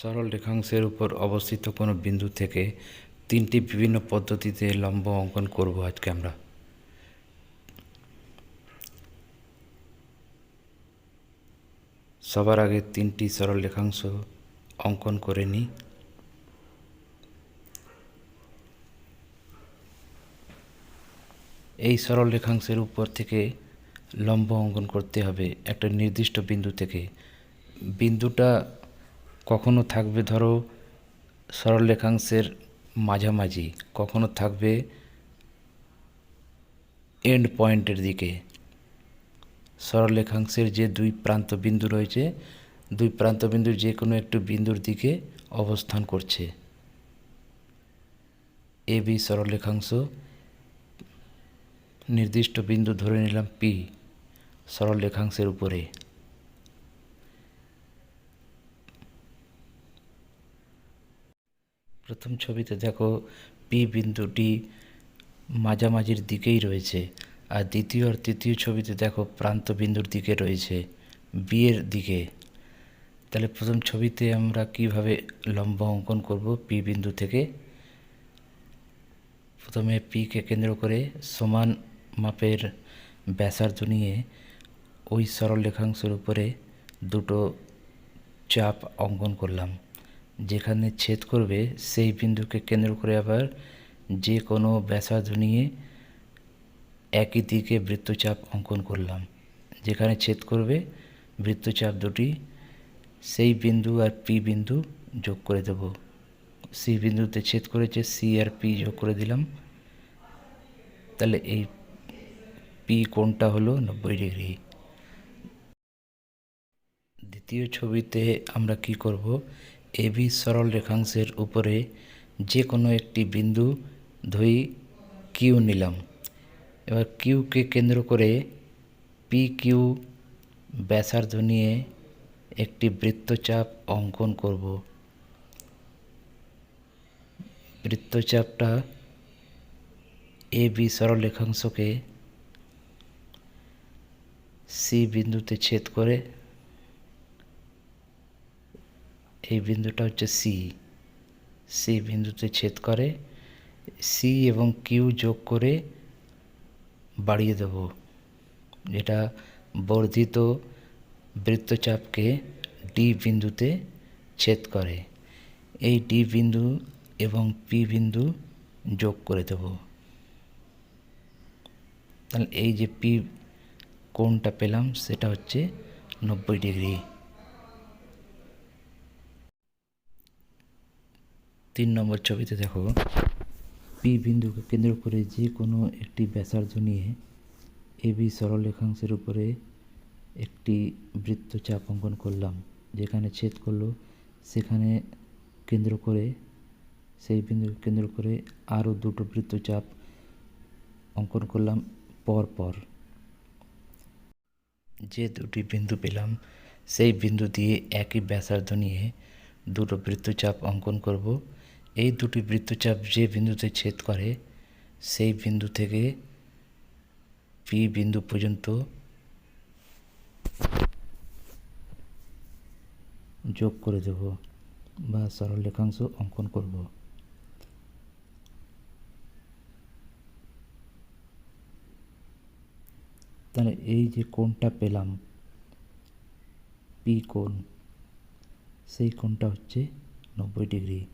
সরল রেখাংশের উপর অবস্থিত কোনো বিন্দু থেকে তিনটি বিভিন্ন পদ্ধতিতে লম্ব অঙ্কন করব আজকে আমরা। সবার আগে তিনটি সরল রেখাংশ অঙ্কন করে নিই। এই সরল রেখাংশের উপর থেকে লম্ব অঙ্কন করতে হবে একটা নির্দিষ্ট বিন্দু থেকে। বিন্দুটা কখনো থাকবে ধরো সরল রেখাংশের মাঝামাঝি, কখনো থাকবে এন্ড পয়েন্টের দিকে। সরল রেখাংশের যে দুই প্রান্ত বিন্দু রয়েছে, দুই প্রান্ত বিন্দুর যে কোনো একটু বিন্দুর দিকে অবস্থান করছে। এ, বি সরল রেখাংশ নির্দিষ্ট বিন্দু ধরে নিলাম পি সরল রেখাংশের উপরে। প্রথম ছবিতে দেখো পি বিন্দুটি মাঝামাঝির দিকেই রয়েছে আর দ্বিতীয় আর তৃতীয় ছবিতে দেখো প্রান্ত বিন্দুর দিকে রয়েছে বিয়ের দিকে। তাহলে প্রথম ছবিতে আমরা কীভাবে লম্ব অঙ্কন করব পি বিন্দু থেকে? প্রথমে পিকে কেন্দ্র করে সমান মাপের ব্যাসার্ধ নিয়ে ওই সরল রেখাংশের উপরে দুটো চাপ অঙ্কন করলাম। যেখানে ছেদ করবে, সেই বিন্দুকে কেন্দ্র করে আবার যে কোনো ব্যাসার্ধ নিয়ে একই দিকে বৃত্তচাপ অঙ্কন করলাম। যেখানে ছেদ করবে, বৃত্তচাপ দুটি, সেই বিন্দু আর পি বিন্দু যোগ করে দেব। সি বিন্দুতে ছেদ করেছে, সি আর পি যোগ করে দিলাম। তাহলে এই পি কোণটা হলো নব্বই ডিগ্রি। দ্বিতীয় ছবিতে আমরা কি করব? এবি সরল রেখাংশের উপরে যে কোনো একটি বিন্দু ধরি কিউ নিলাম। এবার কিউকে কেন্দ্র করে পি কিউ ব্যাসার্ধ নিয়ে একটি বৃত্তচাপ অঙ্কন করব। বৃত্তচাপটা এ বি সরল রেখাংশকে সি বিন্দুতে ছেদ করে এই বিন্দুটা হচ্ছে সি সি বিন্দুতে ছেদ করে সি এবং কিউ যোগ করে বাড়িয়ে দেব। যেটা বর্ধিত বৃত্তচাপকে ডি বিন্দুতে ছেদ করে। এই ডি বিন্দু এবং পি বিন্দু যোগ করে দেব। তাহলে এই যে পি কোণটা পেলাম, সেটা হচ্ছে নব্বই ডিগ্রি। তিন নম্বর ছবিতে দেখো, পি বিন্দুকে কেন্দ্র করে যে কোনো একটি ব্যাসার্ধ নিয়ে সরল রেখাংশের উপরে একটি বৃত্তচাপ অঙ্কন করলাম, যেখানে ছেদ করল, সেখানে কেন্দ্র করে, সেই বিন্দুকে কেন্দ্র করে আরও দুটো বৃত্তচাপ অঙ্কন করলাম পর পর। যে দুটি বিন্দু পেলাম, সেই বিন্দু দিয়ে একই ব্যাসার্ধ নিয়ে দুটো বৃত্তচাপ অঙ্কন করব। এই দুটি বৃত্তচাপ যে বিন্দুতে ছেদ করে, সেই বিন্দু থেকে পি বিন্দু পর্যন্ত যোগ করে দেব বা সরল রেখাংশ অঙ্কন করব। তাহলে এই যে কোণটা পেলাম পি কোণ, সেই কোণটা হচ্ছে নব্বই ডিগ্রি।